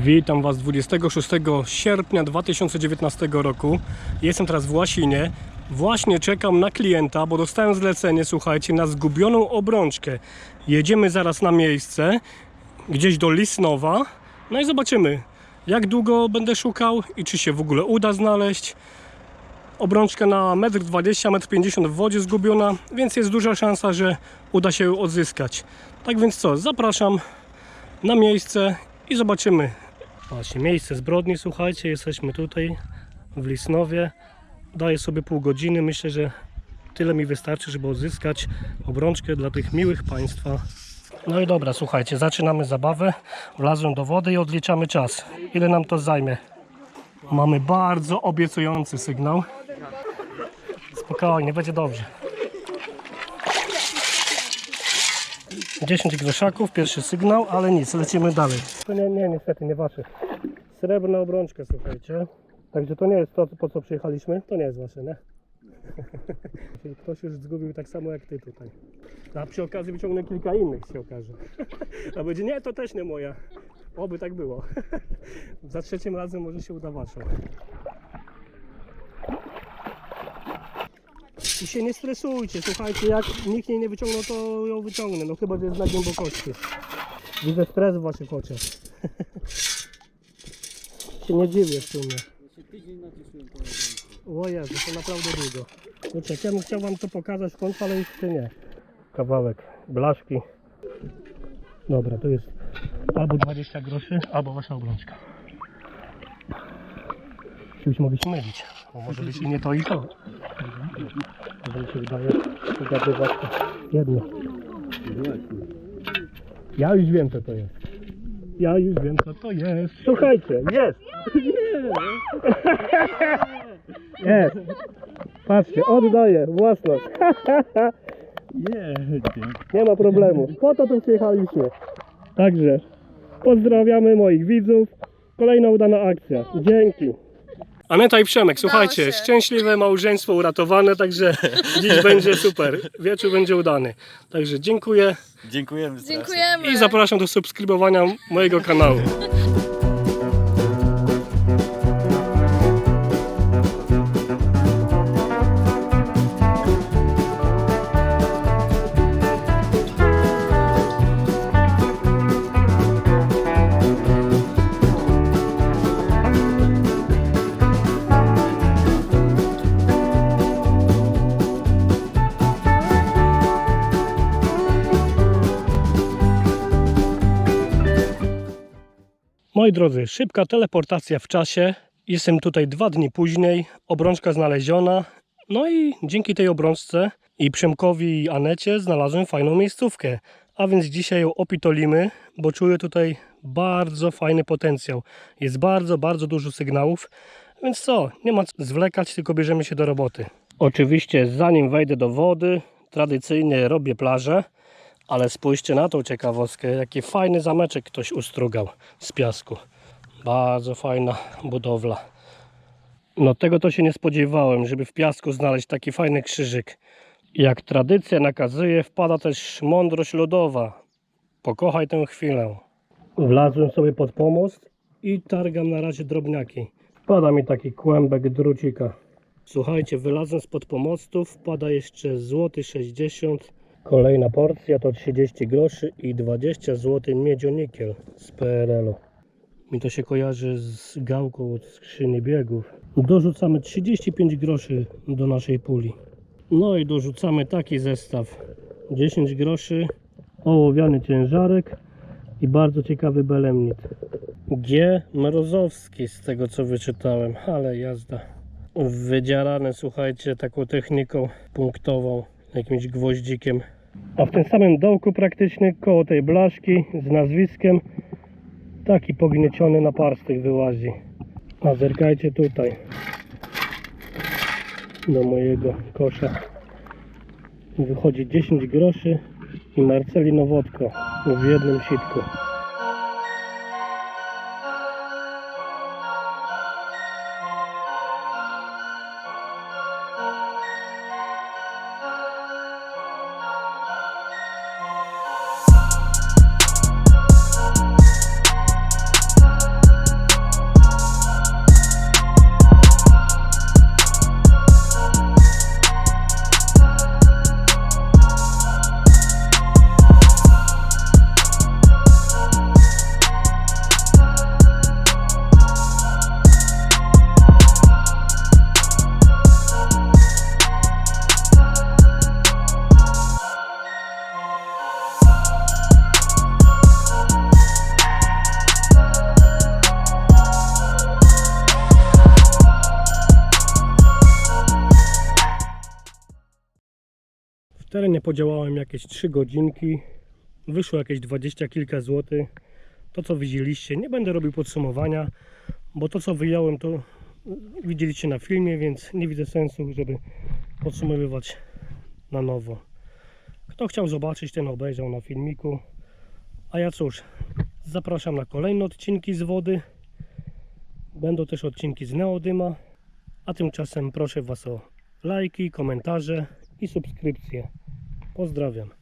Witam Was 26 sierpnia 2019 roku. Jestem teraz w Łasinie. Właśnie czekam na klienta, bo dostałem zlecenie, słuchajcie, na zgubioną obrączkę. Jedziemy zaraz na miejsce, gdzieś do Lisnowa. No i zobaczymy, jak długo będę szukał i czy się w ogóle uda znaleźć. Obrączka na 1,20 m, 1,50 m w wodzie zgubiona, więc jest duża szansa, że uda się ją odzyskać. Tak więc co, zapraszam na miejsce i zobaczymy. Właśnie miejsce zbrodni, słuchajcie, jesteśmy tutaj w Lisnowie. Daję sobie pół godziny, myślę, że tyle mi wystarczy, żeby odzyskać obrączkę dla tych miłych Państwa. No i dobra, słuchajcie, zaczynamy zabawę. Wlazłem do wody i odliczamy czas. Ile nam to zajmie? Mamy bardzo obiecujący sygnał. Spokojnie, będzie dobrze. 10 groszaków, pierwszy sygnał, ale nic, lecimy dalej. To nie, nie, niestety nie wasze. Srebrna obrączka, słuchajcie. Także to nie jest to, po co przyjechaliśmy. To nie jest wasze, nie? Czyli Ktoś już zgubił tak samo jak ty tutaj. A przy okazji wyciągnę kilka innych, się okaże. A będzie, nie, to też nie moja. Oby tak było. Za trzecim razem może się uda wasza. I się nie stresujcie, słuchajcie, jak nikt jej nie wyciągnął, to ją wyciągnę, no chyba, że jest na głębokości. Widzę stres w waszych oczach. Się nie dziwię w sumie. O Jezu, to naprawdę długo. Kurczę, ja bym chciał wam to pokazać w końcu, ale jeszcze nie. Kawałek blaszki. Dobra, to jest albo 20 groszy, albo wasza obrączka. Czymś mogę się mylić, bo może być i nie to i to. To mi się wydaje, ugadywać to jedno. Ja już wiem co to jest. Ja już wiem co to jest. Słuchajcie, jest! Jest! Patrzcie, oddaję własność. Nie ma problemu. Po to tu przyjechaliśmy. Także pozdrawiamy moich widzów. Kolejna udana akcja. Dzięki. Aneta i Przemek, słuchajcie, się. szczęśliwe małżeństwo uratowane, także dziś będzie super. Wieczór będzie udany. Także dziękuję Dziękujemy strasznie. Dziękujemy. i zapraszam do subskrybowania mojego kanału. Moi drodzy, szybka teleportacja w czasie. Jestem tutaj dwa dni później, obrączka znaleziona. No i dzięki tej obrączce i Przemkowi i Anecie znalazłem fajną miejscówkę. A więc dzisiaj ją opitolimy, bo czuję tutaj bardzo fajny potencjał. Jest bardzo, bardzo dużo sygnałów. Więc co, nie ma co zwlekać, tylko bierzemy się do roboty. Oczywiście zanim wejdę do wody, tradycyjnie robię plażę. Ale spójrzcie na tą ciekawostkę, jaki fajny zameczek ktoś ustrugał z piasku. Bardzo fajna budowla. No tego to się nie spodziewałem, żeby w piasku znaleźć taki fajny krzyżyk. Jak tradycja nakazuje, wpada też mądrość lodowa. Pokochaj tę chwilę. Wlazłem sobie pod pomost i targam na razie drobniaki. Wpada mi taki kłębek drucika. Słuchajcie, wylazłem spod pomostu, wpada jeszcze złoty 60 Kolejna porcja to 30 groszy i 20 zł miedzionikiel z PRL-u. Mi to się kojarzy z gałką od skrzyni biegów. Dorzucamy 35 groszy do naszej puli. No i dorzucamy taki zestaw. 10 groszy, ołowiany ciężarek i bardzo ciekawy belemnit. G. Mrozowski z tego co wyczytałem, ale jazda. Wydzierane, słuchajcie, taką techniką punktową, jakimś gwoździkiem. A w tym samym dołku praktycznie koło tej blaszki z nazwiskiem taki pognieciony naparstek wyłazi. A zerkajcie tutaj do mojego kosza. Wychodzi 10 groszy i Marcelino wodko w jednym sitku. Terenie podziałałem jakieś 3 godzinki. Wyszło jakieś 20 kilka złotych. To co widzieliście, nie będę robił podsumowania, bo to co wyjąłem to widzieliście na filmie, więc nie widzę sensu, żeby podsumowywać na nowo. Kto chciał zobaczyć, ten obejrzał na filmiku. A ja cóż, zapraszam na kolejne odcinki z wody. Będą też odcinki z Neodyma. A tymczasem proszę Was o lajki, komentarze i subskrypcje. Pozdrawiam.